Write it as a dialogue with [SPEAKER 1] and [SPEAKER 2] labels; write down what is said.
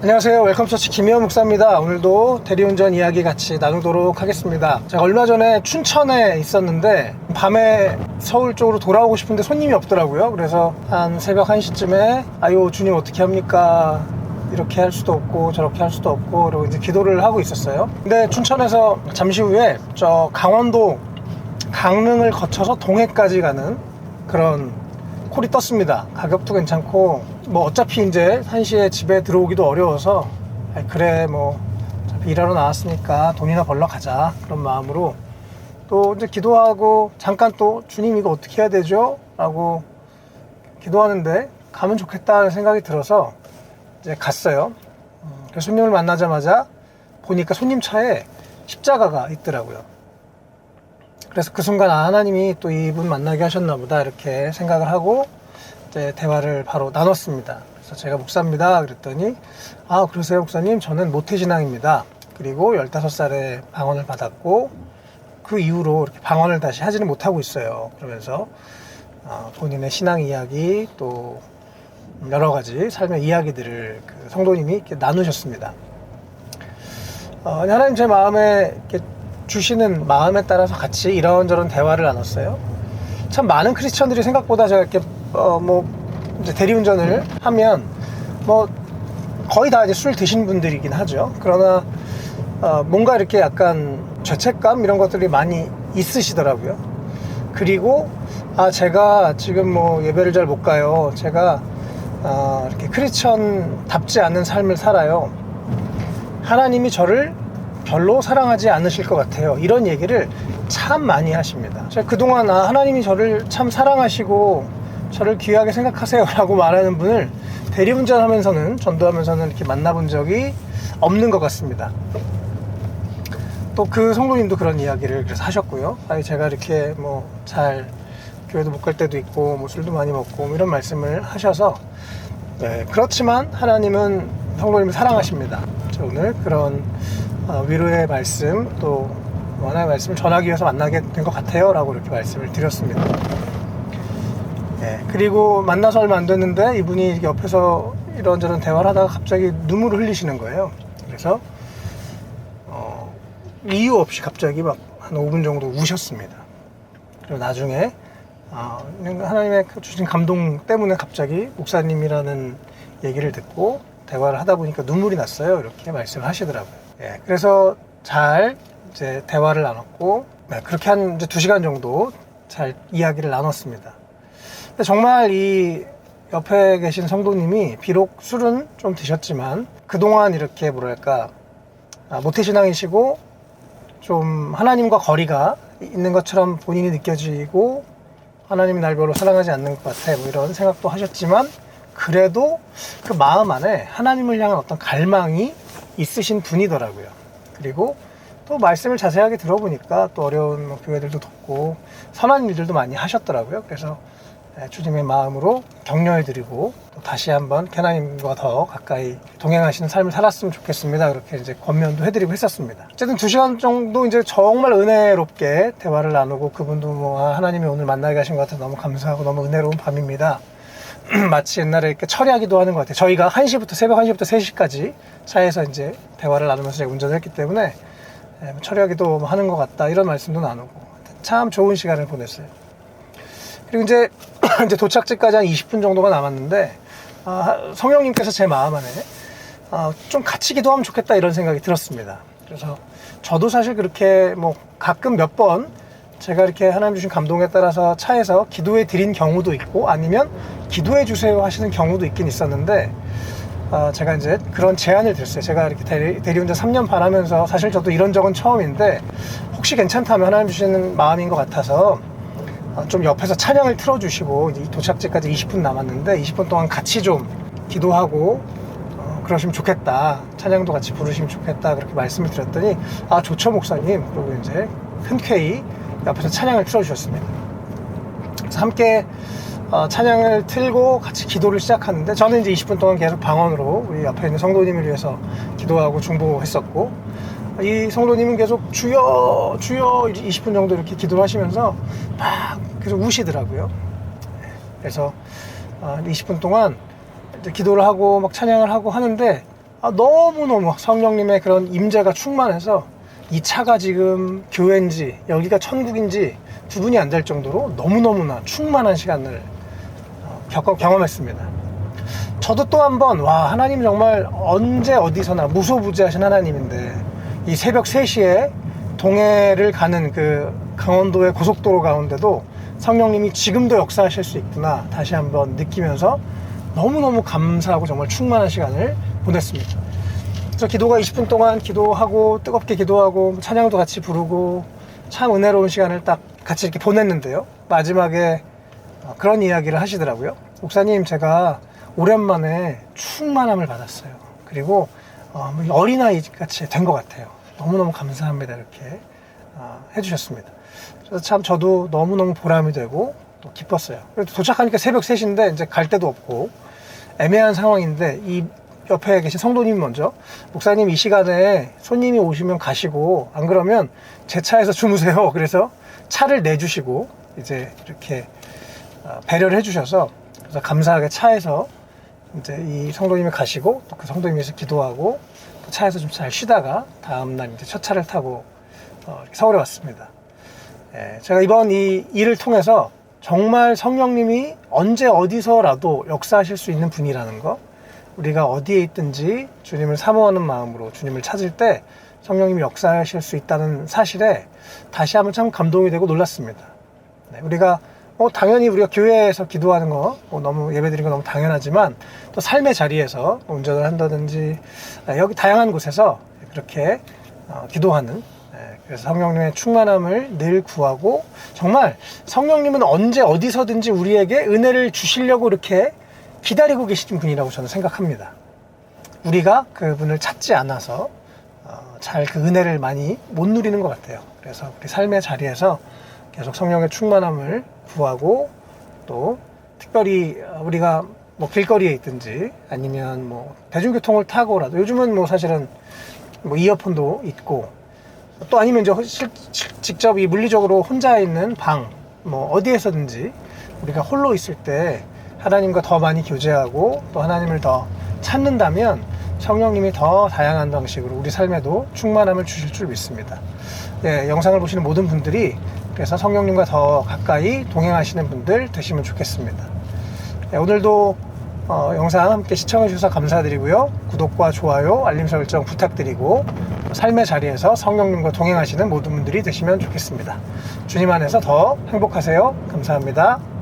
[SPEAKER 1] 안녕하세요. 웰컴처치 김혜원 목사입니다. 오늘도 대리운전 이야기 같이 나누도록 하겠습니다. 제가 얼마 전에 춘천에 있었는데 밤에 서울 쪽으로 돌아오고 싶은데 손님이 없더라고요. 그래서 한 새벽 1시쯤에 아유 주님 어떻게 합니까? 이렇게 할 수도 없고 저렇게 할 수도 없고 그리고 이제 기도를 하고 있었어요. 근데 춘천에서 잠시 후에 저 강원도 강릉을 거쳐서 동해까지 가는 그런 콜이 떴습니다. 가격도 괜찮고 뭐 어차피 이제 1시에 집에 들어오기도 어려워서 아이, 그래 뭐 어차피 일하러 나왔으니까 돈이나 벌러 가자 그런 마음으로 또 이제 기도하고 잠깐 또 주님 이거 어떻게 해야 되죠? 라고 기도하는데 가면 좋겠다는 생각이 들어서 이제 갔어요. 음, 그래서 손님을 만나자마자 보니까 손님 차에 십자가가 있더라고요. 그래서 그 순간 아, 하나님이 또 이분 만나게 하셨나 보다 이렇게 생각을 하고 이제 대화를 바로 나눴습니다. 그래서 제가 목사입니다. 그랬더니 아 그러세요 목사님 저는 모태신앙입니다. 그리고 15살에 방언을 받았고 그 이후로 이렇게 방언을 다시 하지는 못하고 있어요. 그러면서 어, 본인의 신앙 이야기 또 여러 가지 삶의 이야기들을 그 성도님이 이렇게 나누셨습니다. 어, 하나님 제 마음에 이렇게 주시는 마음에 따라서 같이 이런저런 대화를 나눴어요. 참 많은 크리스천들이 생각보다 제가 이렇게 어, 뭐 대리운전을 하면 뭐 거의 다 이제 술 드신 분들이긴 하죠. 그러나 어, 뭔가 이렇게 약간 죄책감 이런 것들이 많이 있으시더라고요. 그리고 아 제가 지금 뭐 예배를 잘 못 가요. 제가 어, 이렇게 크리스천답지 않은 삶을 살아요. 하나님이 저를 별로 사랑하지 않으실 것 같아요. 이런 얘기를 참 많이 하십니다. 제가 그동안 아, 하나님이 저를 참 사랑하시고 저를 귀하게 생각하세요 라고 말하는 분을 대리운전 하면서는 전도하면서는 이렇게 만나본 적이 없는 것 같습니다. 또 그 성도님도 그런 이야기를 그래서 하셨고요. 아니 제가 이렇게 뭐 잘 교회도 못 갈 때도 있고 뭐 술도 많이 먹고 뭐 이런 말씀을 하셔서 네, 그렇지만 하나님은 성도님을 사랑하십니다. 저 오늘 그런 어, 위로의 말씀 또 하나의 말씀을 전하기 위해서 만나게 된 것 같아요 라고 이렇게 말씀을 드렸습니다. 네, 그리고 만나서 얼마 안 됐는데 이분이 옆에서 이런저런 대화를 하다가 갑자기 눈물을 흘리시는 거예요. 그래서 어, 이유 없이 갑자기 막 한 5분 정도 우셨습니다. 그리고 나중에 어, 하나님의 그 주신 감동 때문에 갑자기 목사님이라는 얘기를 듣고 대화를 하다 보니까 눈물이 났어요. 이렇게 말씀을 하시더라고요. 예, 그래서 잘 이제 대화를 나눴고 네, 그렇게 한 이제 두 시간 정도 잘 이야기를 나눴습니다. 근데 정말 이 옆에 계신 성도님이 비록 술은 좀 드셨지만 그동안 이렇게 뭐랄까 아, 모태신앙이시고 좀 하나님과 거리가 있는 것처럼 본인이 느껴지고 하나님이 날 별로 사랑하지 않는 것 같아 뭐 이런 생각도 하셨지만 그래도 그 마음 안에 하나님을 향한 어떤 갈망이 있으신 분이더라고요. 그리고 또 말씀을 자세하게 들어보니까 또 어려운 뭐 교회들도 돕고 선한 일들도 많이 하셨더라고요. 그래서 네, 주님의 마음으로 격려해드리고 또 다시 한번 하나님과 더 가까이 동행하시는 삶을 살았으면 좋겠습니다. 그렇게 이제 권면도 해드리고 했었습니다. 어쨌든 두 시간 정도 이제 정말 은혜롭게 대화를 나누고 그분도 뭐 아, 하나님이 오늘 만나게 하신 것 같아서 너무 감사하고 너무 은혜로운 밤입니다. 마치 옛날에 이렇게 철야기도 하는 것 같아요. 저희가 1시부터 새벽 1시부터 3시까지 차에서 이제 대화를 나누면서 운전을 했기 때문에 예, 뭐 철야기도 하는 것 같다 이런 말씀도 나누고 참 좋은 시간을 보냈어요. 그리고 이제 이제 도착지까지 한 20분 정도가 남았는데 아, 성령님께서 제 마음 안에 아, 좀 같이 기도 하면 좋겠다 이런 생각이 들었습니다. 그래서 저도 사실 그렇게 뭐 가끔 몇 번 제가 이렇게 하나님 주신 감동에 따라서 차에서 기도해 드린 경우도 있고 아니면 기도해 주세요 하시는 경우도 있긴 있었는데 아, 제가 이제 그런 제안을 드렸어요. 제가 이렇게 대리, 대리운전 3년 반 하면서 사실 저도 이런 적은 처음인데 혹시 괜찮다면 하나님 주시는 마음인 것 같아서 어, 좀 옆에서 찬양을 틀어주시고 도착지까지 20분 남았는데 20분 동안 같이 좀 기도하고 어, 그러시면 좋겠다. 찬양도 같이 부르시면 좋겠다. 그렇게 말씀을 드렸더니 아 좋죠 목사님. 그리고 이제 흔쾌히 옆에서 찬양을 틀어주셨습니다. 그래서 함께 어, 찬양을 틀고 같이 기도를 시작하는데 저는 이제 20분 동안 계속 방언으로 우리 옆에 있는 성도님을 위해서 기도하고 중보했었고 이 성도님은 계속 주여 주여 20분 정도 이렇게 기도를 하시면서 막 계속 우시더라고요. 그래서 어, 20분 동안 기도를 하고 막 찬양을 하고 하는데 아, 너무너무 성령님의 그런 임재가 충만해서 이 차가 지금 교회인지 여기가 천국인지 구분이 안 될 정도로 너무너무나 충만한 시간을 어, 겪어 경험했습니다. 저도 또 한 번, 와, 하나님 정말 언제 어디서나 무소부지하신 하나님인데, 이 새벽 3시에 동해를 가는 그 강원도의 고속도로 가운데도 성령님이 지금도 역사하실 수 있구나, 다시 한번 느끼면서 너무너무 감사하고 정말 충만한 시간을 보냈습니다. 그래서 기도가 20분 동안 기도하고, 뜨겁게 기도하고, 찬양도 같이 부르고, 참 은혜로운 시간을 딱 같이 이렇게 보냈는데요. 마지막에 어, 그런 이야기를 하시더라고요. 목사님, 제가 오랜만에 충만함을 받았어요. 그리고 어, 어린아이 같이 된 것 같아요. 너무너무 감사합니다. 이렇게 어, 해주셨습니다. 그래서 참 저도 너무너무 보람이 되고 또 기뻤어요. 그래도 도착하니까 새벽 3시인데 이제 갈 데도 없고 애매한 상황인데 이 옆에 계신 성도님이 먼저 목사님 이 시간에 손님이 오시면 가시고 안 그러면 제 차에서 주무세요. 그래서 차를 내주시고 이제 이렇게 어, 배려를 해주셔서 그래서 감사하게 차에서 이제 이 성도님이 가시고 또 그 성도님께서 기도하고 또 차에서 좀 잘 쉬다가 다음 날 이제 첫 차를 타고 서울에 왔습니다. 예, 제가 이번 이 일을 통해서 정말 성령님이 언제 어디서라도 역사하실 수 있는 분이라는 거 우리가 어디에 있든지 주님을 사모하는 마음으로 주님을 찾을 때 성령님이 역사하실 수 있다는 사실에 다시 한번 참 감동이 되고 놀랐습니다. 네, 우리가 뭐 당연히 우리가 교회에서 기도하는 거, 뭐 너무 예배드리는 거 너무 당연하지만 또 삶의 자리에서 운전을 한다든지 아, 여기 다양한 곳에서 그렇게 어, 기도하는 예, 그래서 성령님의 충만함을 늘 구하고 정말 성령님은 언제 어디서든지 우리에게 은혜를 주시려고 이렇게 기다리고 계신 분이라고 저는 생각합니다. 우리가 그분을 찾지 않아서 어, 잘그 은혜를 많이 못 누리는 것 같아요. 그래서 우리 삶의 자리에서 계속 성령의 충만함을 구하고 또 특별히 우리가 뭐 길거리에 있든지 아니면 뭐 대중교통을 타고라도 요즘은 뭐 사실은 뭐 이어폰도 있고 또 아니면 이제 실- 직접 이 물리적으로 혼자 있는 방 뭐 어디에서든지 우리가 홀로 있을 때 하나님과 더 많이 교제하고 또 하나님을 더 찾는다면 성령님이 더 다양한 방식으로 우리 삶에도 충만함을 주실 줄 믿습니다. 예, 영상을 보시는 모든 분들이 그래서 성령님과 더 가까이 동행하시는 분들 되시면 좋겠습니다. 예, 오늘도 어, 영상 함께 시청해 주셔서 감사드리고요. 구독과 좋아요, 알림 설정 부탁드리고 삶의 자리에서 성령님과 동행하시는 모든 분들이 되시면 좋겠습니다. 주님 안에서 더 행복하세요. 감사합니다.